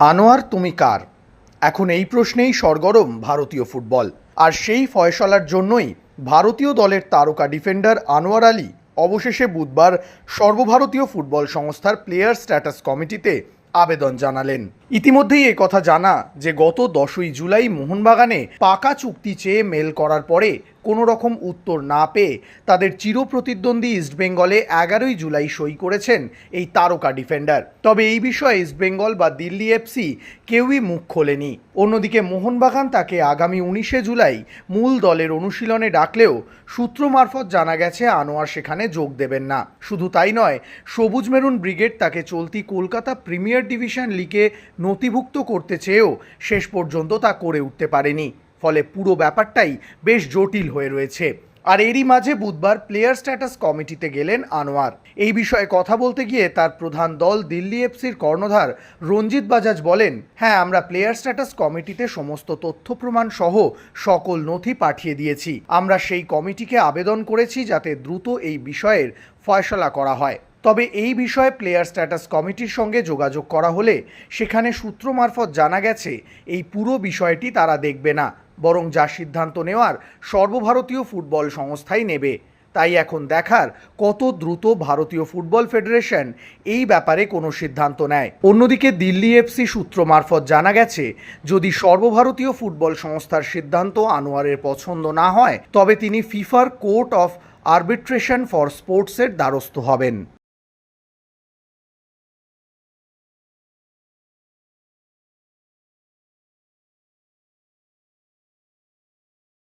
আনোয়ার, তুমি কার? এখন এই প্রশ্নেই সরগরম ভারতীয় ফুটবল। আর সেই ফয়সলার জন্যই ভারতীয় দলের তারকা ডিফেন্ডার আনোয়ার আলী অবশেষে বুধবার সর্বভারতীয় ফুটবল সংস্থার প্লেয়ার স্ট্যাটাস কমিটিতে আবেদন জানালেন। ইতিমধ্যেই কথা জানা যে গত দশই জুলাই মোহনবাগানে পাকা চুক্তি চেয়ে মেল করার পরে কোনো রকম উত্তর না পেয়ে তাদের চিরপ্রতিদ্বন্দ্বী ইস্টবেঙ্গলে এগারোই জুলাই সই করেছেন এই তারকা ডিফেন্ডার। তবে এই বিষয়ে ইস্টবেঙ্গল বা দিল্লি এফসি কেউই মুখ খোলেনি। অন্যদিকে মোহনবাগান তাকে আগামী উনিশে জুলাই মূল দলের অনুশীলনে ডাকলেও সূত্র মারফত জানা গেছে আনোয়ার সেখানে যোগ দেবেন না। শুধু তাই নয়, সবুজ মেরুন ব্রিগেড তাকে চলতি কলকাতা প্রিমিয়ার ডিভিশন লিগে নথিভুক্ত করতে চেয়েও শেষ পর্যন্ত তা করে উঠতে পারেনি। ফলে পুরো ব্যাপারটাই বেশ জটিল হয়ে রয়েছে। আর এরই মাঝে বুধবার প্লেয়ার স্ট্যাটাস কমিটিতে গেলেন আনোয়ার। এই বিষয়ে কথা বলতে গিয়ে তার প্রধান দল দিল্লি এফসির কর্ণধার রঞ্জিত বাজাজ বলেন হ্যাঁ আমরা প্লেয়ার স্ট্যাটাস কমিটিতে সমস্ত তথ্য প্রমাণ সহ সকল নথি পাঠিয়ে দিয়েছি। আমরা সেই কমিটিকে আবেদন করেছি যাতে দ্রুত এই বিষয়ের ফয়সলা করা হয়। তবে এই বিষয়ে প্লেয়ার স্ট্যাটাস কমিটির সঙ্গে যোগাযোগ করা হলে সেখানে সূত্র মারফত জানা গেছে, এই পুরো বিষয়টি তারা দেখবে না। বরং যা সিদ্ধান্ত নেওয়ার সর্বভারতীয় ফুটবল সংস্থাই নেবে। তাই এখন দেখার কত দ্রুত ভারতীয় ফুটবল ফেডারেশন এই ব্যাপারে কোনো সিদ্ধান্ত নেয়। অন্যদিকে দিল্লি এফসি সূত্র মারফত জানা গেছে, যদি সর্বভারতীয় ফুটবল সংস্থার সিদ্ধান্ত আনোয়ারের পছন্দ না হয়, তবে তিনি ফিফার কোর্ট অফ আরবিট্রেশন ফর স্পোর্টসের দ্বারস্থ হবেন।